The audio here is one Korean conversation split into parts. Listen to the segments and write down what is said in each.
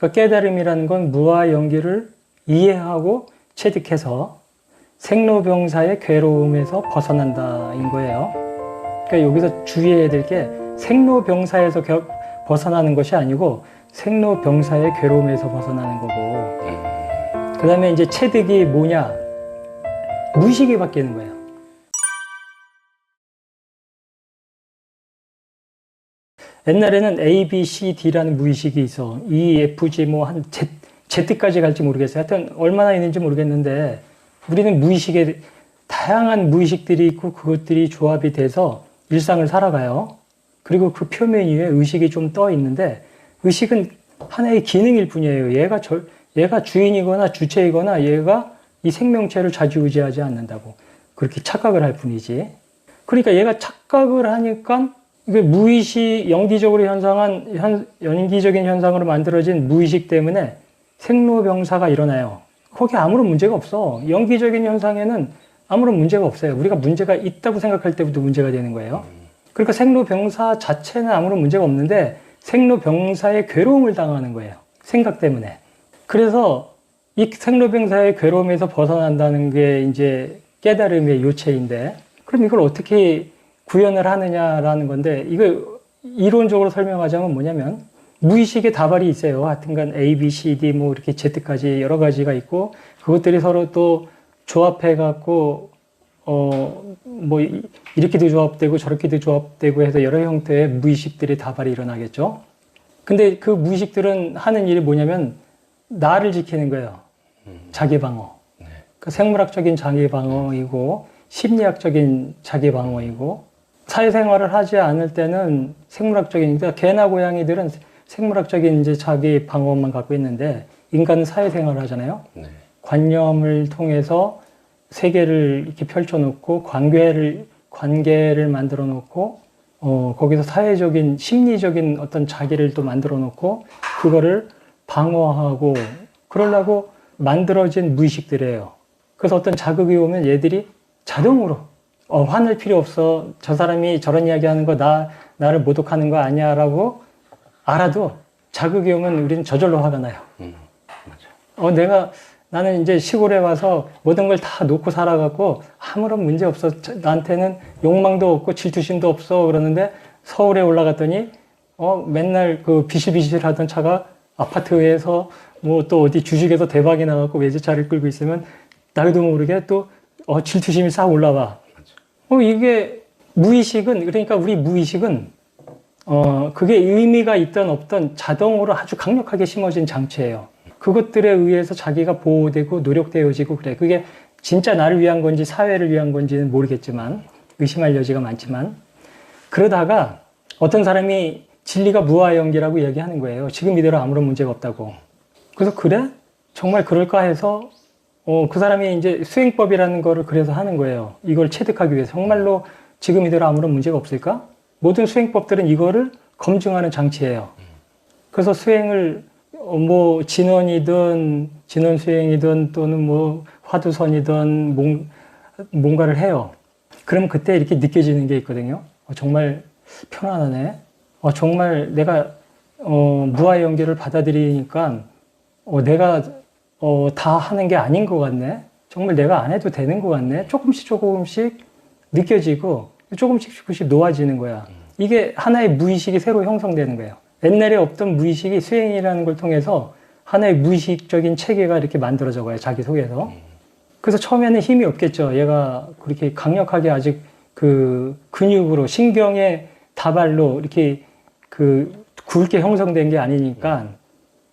그러니까 깨달음이라는 건 무와 연기를 이해하고 체득해서 생로병사의 괴로움에서 벗어난다인 거예요. 그러니까 여기서 주의해야 될 게 생로병사에서 겨- 벗어나는 것이 아니고 생로병사의 괴로움에서 벗어나는 거고 그 다음에 이제 체득이 뭐냐 무의식이 바뀌는 거예요. 옛날에는 A, B, C, D라는 무의식이 있어. E, F, G 뭐 한 Z, Z까지 갈지 모르겠어요. 하여튼 얼마나 있는지 모르겠는데 우리는 무의식에 다양한 무의식들이 있고 그것들이 조합이 돼서 일상을 살아가요. 그리고 그 표면 위에 의식이 좀 떠 있는데 의식은 하나의 기능일 뿐이에요. 얘가 절, 얘가 주인이거나 주체이거나 얘가 이 생명체를 좌지우지하지 않는다고 그렇게 착각을 할 뿐이지. 그러니까 얘가 착각을 하니까 무의식 연기적으로 현상한 현, 연기적인 현상으로 만들어진 무의식 때문에 생로병사가 일어나요. 거기 아무런 문제가 없어. 연기적인 현상에는 아무런 문제가 없어요. 우리가 문제가 있다고 생각할 때부터 문제가 되는 거예요. 그러니까 생로병사 자체는 아무런 문제가 없는데 생로병사의 괴로움을 당하는 거예요. 생각 때문에. 그래서 이 생로병사의 괴로움에서 벗어난다는 게 이제 깨달음의 요체인데 그럼 이걸 어떻게 구현을 하느냐라는 건데 이거 이론적으로 설명하자면 뭐냐면 무의식의 다발이 있어요. 하여튼간 A, B, C, D 뭐 이렇게 Z까지 여러 가지가 있고 그것들이 서로 또 조합해 갖고 어 뭐 이렇게도 조합되고 저렇게도 조합되고 해서 여러 형태의 무의식들이 다발이 일어나겠죠. 근데 그 무의식들은 하는 일이 뭐냐면 나를 지키는 거예요. 자기 방어. 그 생물학적인 자기 방어이고 심리학적인 자기 방어이고 사회생활을 하지 않을 때는 생물학적인 그러니까 개나 고양이들은 생물학적인 이제 자기 방어만 갖고 있는데 인간은 사회생활을 하잖아요. 네. 관념을 통해서 세계를 이렇게 펼쳐놓고 관계를 관계를 만들어 놓고 어, 거기서 사회적인 심리적인 어떤 자기를 또 만들어 놓고 그거를 방어하고 그러려고 만들어진 무의식들이에요. 그래서 어떤 자극이 오면 얘들이 자동으로 어, 화낼 필요 없어. 저 사람이 저런 이야기 하는 거 나, 나를 모독하는 거 아니야. 라고 알아도 자극이 오면 우리는 저절로 화가 나요. 음, 맞아. 어, 내가, 나는 이제 시골에 와서 모든 걸 다 놓고 살아갖고 아무런 문제 없어. 저- 나한테는 욕망도 없고 질투심도 없어. 그러는데 서울에 올라갔더니, 어, 맨날 그 비실비실 하던 차가 아파트에서 뭐 또 어디 주식에서 대박이 나갖고 외제차를 끌고 있으면 나도 모르게 또, 어, 질투심이 싹 올라와. 어, 이게 무의식은, 그러니까 우리 무의식은, 어, 그게 의미가 있던 없던 자동으로 아주 강력하게 심어진 장치예요. 그것들에 의해서 자기가 보호되고 노력되어지고 그래. 그게 진짜 나를 위한 건지 사회를 위한 건지는 모르겠지만, 의심할 여지가 많지만, 그러다가 어떤 사람이 진리가 무와 연기라고 이야기하는 거예요. 지금 이대로 아무런 문제가 없다고. 그래서 그래? 정말 그럴까 해서 어, 그 사람이 이제 수행법이라는 거를 그래서 하는 거예요. 이걸 체득하기 위해서. 정말로 지금 이대로 아무런 문제가 없을까? 모든 수행법들은 이거를 검증하는 장치예요. 그래서 수행을 어, 뭐 진원이든 진원 수행이든 또는 뭐 화두선이든 뭔, 뭔가를 해요. 그럼 그때 이렇게 느껴지는 게 있거든요. 어, 정말 편안하네. 어, 정말 내가 어, 무아 연계를 받아들이니까 어, 내가 어, 다 하는 게 아닌 것 같네. 정말 내가 안 해도 되는 것 같네. 조금씩 조금씩 느껴지고 조금씩 조금씩 놓아지는 거야. 이게 하나의 무의식이 새로 형성되는 거예요. 옛날에 없던 무의식이 수행이라는 걸 통해서 하나의 무의식적인 체계가 이렇게 만들어져 가요. 자기 속에서. 그래서 처음에는 힘이 없겠죠. 얘가 그렇게 강력하게 아직 그 근육으로 신경의 다발로 이렇게 그 굵게 형성된 게 아니니까.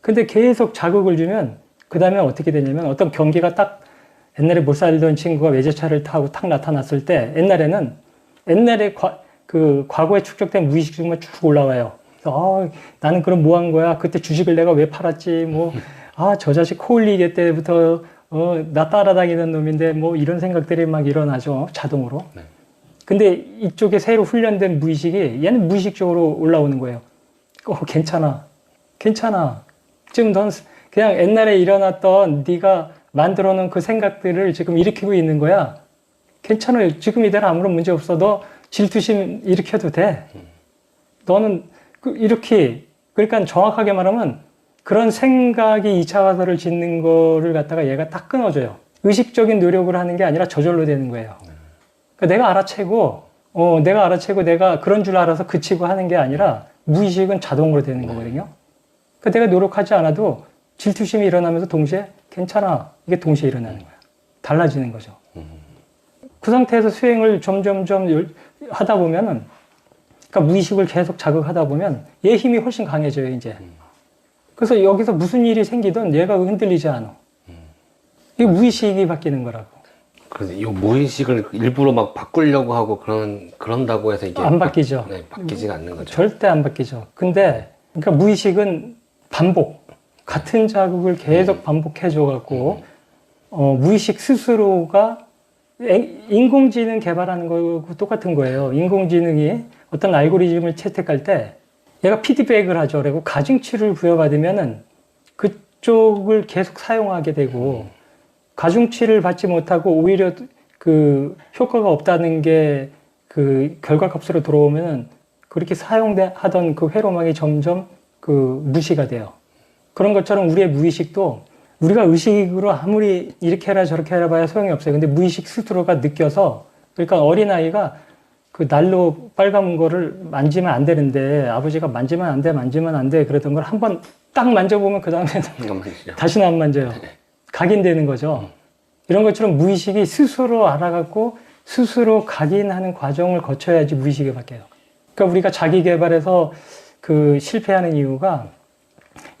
근데 계속 자극을 주면 그 다음에 어떻게 되냐면 어떤 경기가 딱 옛날에 못 살던 친구가 외제차를 타고 탁 나타났을 때 옛날에는 옛날에 과, 그 과거에 축적된 무의식 중만 쭉 올라와요. 아, 나는 그럼 뭐 한 거야? 그때 주식을 내가 왜 팔았지? 뭐, 아, 저 자식 코올리게 때부터 어, 나 따라다니는 놈인데 뭐 이런 생각들이 막 일어나죠. 자동으로. 네. 근데 이쪽에 새로 훈련된 무의식이 얘는 무의식적으로 올라오는 거예요. 어, 괜찮아. 괜찮아. 지금 넌 그냥 옛날에 일어났던 네가 만들어 놓은 그 생각들을 지금 일으키고 있는 거야. 괜찮아요. 지금 이대로 아무런 문제 없어. 너 질투심 일으켜도 돼. 너는 그 이렇게 그러니까 정확하게 말하면 그런 생각이 2차 화살을 짓는 거를 갖다가 얘가 딱 끊어줘요. 의식적인 노력을 하는 게 아니라 저절로 되는 거예요. 그러니까 내가 알아채고, 어, 내가 알아채고 내가 그런 줄 알아서 그치고 하는 게 아니라 무의식은 자동으로 되는 거거든요. 그러니까 내가 노력하지 않아도 질투심이 일어나면서 동시에 괜찮아. 이게 동시에 일어나는 거야. 달라지는 거죠. 그 상태에서 수행을 점점점 열- 하다 보면은, 그러니까 무의식을 계속 자극하다 보면 얘 힘이 훨씬 강해져요, 이제. 그래서 여기서 무슨 일이 생기든 얘가 흔들리지 않아. 이게 무의식이 바뀌는 거라고. 그래서 이 무의식을 일부러 막 바꾸려고 하고 그런 그런다고 해서 이게 안 바뀌죠. 네, 바뀌지가 않는 거죠. 절대 안 바뀌죠. 근데, 그러니까 무의식은 반복. 같은 자극을 계속 반복해줘 갖고, 어, 무의식 스스로가 에- 인공지능 개발하는 거하고 똑같은 거예요. 인공지능이 어떤 알고리즘을 채택할 때 얘가 피드백을 하죠. 그리고 가중치를 부여받으면은 그쪽을 계속 사용하게 되고 가중치를 받지 못하고 오히려 그 효과가 없다는 게 그 결과 값으로 들어오면은 그렇게 사용하던 그 회로망이 점점 그 무시가 돼요. 그런 것처럼 우리의 무의식도 우리가 의식으로 아무리 이렇게 해라 저렇게 해라 봐야 소용이 없어요. 근데 무의식 스스로가 느껴서 그러니까 어린아이가 그 날로 빨간 거를 만지면 안 되는데 아버지가 만지면 안 돼, 만지면 안 돼 그러던 걸 한 번 딱 만져보면 그 다음에. 다시는 안 만져요. 각인되는 거죠. 이런 것처럼 무의식이 스스로 알아갖고 스스로 각인하는 과정을 거쳐야지 무의식이 바뀌어요. 그러니까 우리가 자기 개발에서 그 실패하는 이유가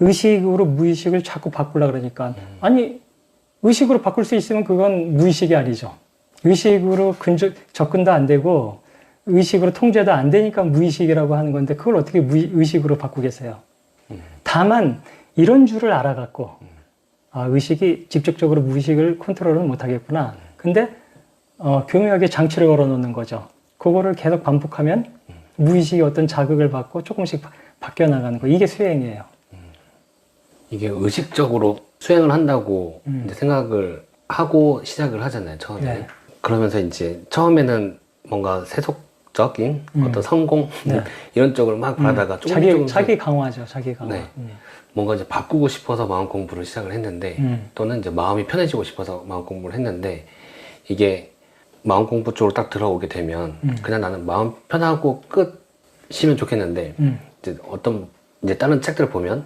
의식으로 무의식을 자꾸 바꾸려 그러니까 아니 의식으로 바꿀 수 있으면 그건 무의식이 아니죠. 의식으로 근접, 접근도 안 되고 의식으로 통제도 안 되니까 무의식이라고 하는 건데 그걸 어떻게 무의, 의식으로 바꾸겠어요. 다만 이런 줄을 알아갖고 아, 의식이 직접적으로 무의식을 컨트롤은 못하겠구나. 근데 어, 교묘하게 장치를 걸어놓는 거죠. 그거를 계속 반복하면 무의식이 어떤 자극을 받고 조금씩 바, 바뀌어 나가는 거. 이게 수행이에요. 이게 의식적으로 수행을 한다고 음. 이제 생각을 하고 시작을 하잖아요, 처음에. 네. 그러면서 이제 처음에는 뭔가 세속적인 음. 어떤 성공 네. 이런 쪽을 막 바라다가 조금 자기 조금씩 자기 강화죠. 자기 강화. 네. 음. 뭔가 이제 바꾸고 싶어서 마음 공부를 시작을 했는데 음. 또는 이제 마음이 편해지고 싶어서 마음 공부를 했는데 이게 마음 공부 쪽으로 딱 들어오게 되면 음. 그냥 나는 마음 편하고 끝이면 좋겠는데 음. 이제 어떤 이제 다른 책들을 보면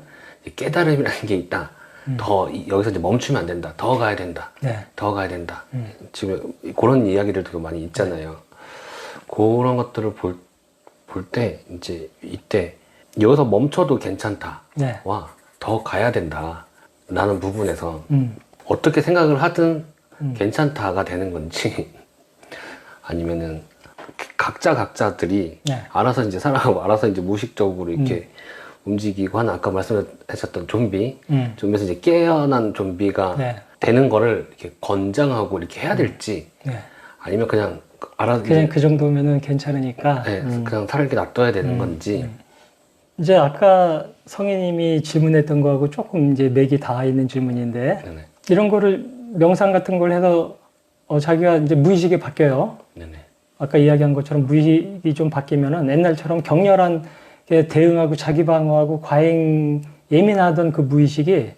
깨달음이라는 게 있다. 음. 더 이- 여기서 이제 멈추면 안 된다. 더 가야 된다. 네. 더 가야 된다. 음. 지금 그런 이야기들도 많이 있잖아요. 그런 것들을 볼, 볼 때 이제 이때 여기서 멈춰도 괜찮다. 네. 와, 더 가야 된다. 라는 부분에서 음. 어떻게 생각을 하든 음. 괜찮다가 되는 건지 아니면은 각자 각자들이 네. 알아서 이제 살아가고 알아서 이제 무의식적으로 이렇게 움직이고 하는 아까 말씀하셨던 좀비 음. 좀비에서 이제 깨어난 좀비가 네. 되는 거를 이렇게 권장하고 이렇게 해야 될지 네. 아니면 그냥 알아서 그냥 이제 그 정도면은 괜찮으니까. 네, 음. 그냥 살게 놔둬야 되는 음, 건지 음. 이제 아까 성희님이 질문했던 거하고 조금 이제 맥이 닿아 있는 질문인데 네네 이런 거를 명상 같은 걸 해서 어, 자기가 이제 무의식이 바뀌어요. 네네 아까 이야기한 것처럼 무의식이 좀 바뀌면은 옛날처럼 격렬한 게 대응하고 자기 방어하고 과잉 예민하던 그 무의식이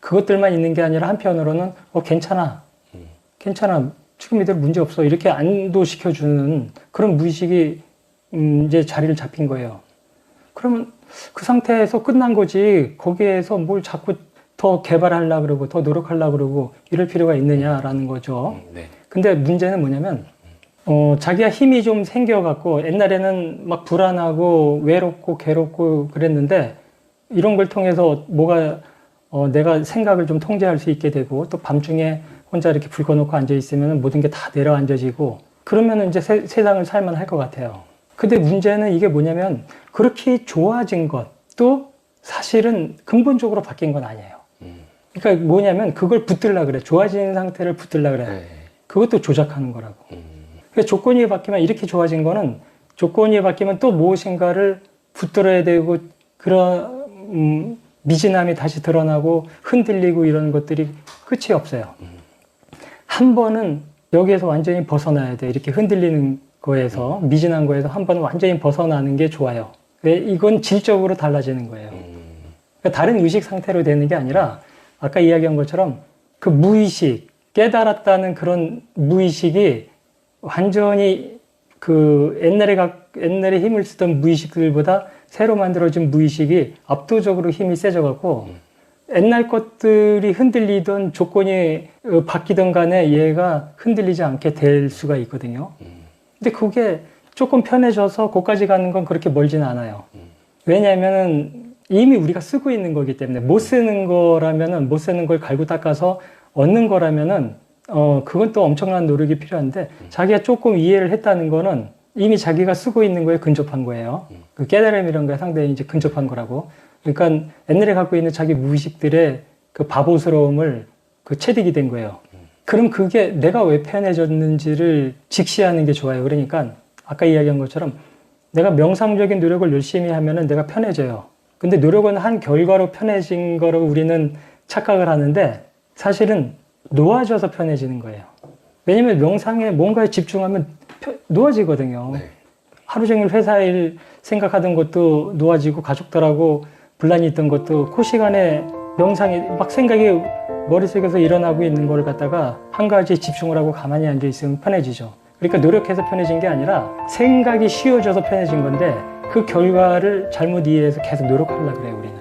그것들만 있는 게 아니라 한편으로는 어 괜찮아 음. 괜찮아 지금 이대로 문제 없어 이렇게 안도시켜 주는 그런 무의식이 음 이제 자리를 잡힌 거예요. 그러면 그 상태에서 끝난 거지 거기에서 뭘 자꾸 더 개발하려 그러고 더 노력하려 그러고 이럴 필요가 있느냐라는 거죠. 음, 네 근데 문제는 뭐냐면 어, 자기가 힘이 좀 생겨갖고 옛날에는 막 불안하고 외롭고 괴롭고 그랬는데 이런 걸 통해서 뭐가 어, 내가 생각을 좀 통제할 수 있게 되고 또 밤중에 혼자 이렇게 불 꺼놓고 앉아 있으면 모든 게 다 내려앉아지고 그러면 이제 세, 세상을 살만 할 것 같아요. 근데 문제는 이게 뭐냐면 그렇게 좋아진 것도 사실은 근본적으로 바뀐 건 아니에요. 음, 그러니까 뭐냐면 그걸 붙들라 그래. 좋아진 상태를 붙들라 그래. 네. 그것도 조작하는 거라고. 조건이 바뀌면 이렇게 좋아진 거는 조건이 바뀌면 또 무엇인가를 붙들어야 되고 그런 음, 미진함이 다시 드러나고 흔들리고 이런 것들이 끝이 없어요. 한 번은 여기에서 완전히 벗어나야 돼. 이렇게 흔들리는 거에서 미진한 거에서 한번 완전히 벗어나는 게 좋아요. 왜? 이건 질적으로 달라지는 거예요. 음, 그러니까 다른 의식 상태로 되는 게 아니라 아까 이야기한 것처럼 그 무의식, 깨달았다는 그런 무의식이 완전히 그 옛날에 각, 옛날에 힘을 쓰던 무의식들보다 새로 만들어진 무의식이 압도적으로 힘이 세져갖고 옛날 것들이 흔들리던 조건이 어, 바뀌던 간에 얘가 흔들리지 않게 될 수가 있거든요. 근데 그게 조금 편해져서 거기까지 가는 건 그렇게 멀지는 않아요. 왜냐하면은 이미 우리가 쓰고 있는 거기 때문에 못 쓰는 거라면은 못 쓰는 걸 갈고 닦아서 얻는 거라면은 어 그건 또 엄청난 노력이 필요한데 자기가 조금 이해를 했다는 거는 이미 자기가 쓰고 있는 거에 근접한 거예요. 그 깨달음이란 거에 상당히 이제 근접한 거라고. 그러니까 옛날에 갖고 있는 자기 무의식들의 그 바보스러움을 그 체득이 된 거예요. 그럼 그게 내가 왜 편해졌는지를 직시하는 게 좋아요. 그러니까 아까 이야기한 것처럼 내가 명상적인 노력을 열심히 하면은 내가 편해져요. 근데 노력은 한 결과로 편해진 거로 우리는 착각을 하는데 사실은 놓아져서 편해지는 거예요. 왜냐면 명상에 뭔가에 집중하면 펴- 놓아지거든요. 네. 하루 종일 회사 일 생각하던 것도 놓아지고 가족들하고 분란이 있던 것도 그 시간에 명상이 막 생각이 머릿속에서 일어나고 있는 걸 갖다가 한 가지에 집중을 하고 가만히 앉아 있으면 편해지죠. 그러니까 노력해서 편해진 게 아니라 생각이 쉬워져서 편해진 건데 그 결과를 잘못 이해해서 계속 노력하려 그래요, 우리는.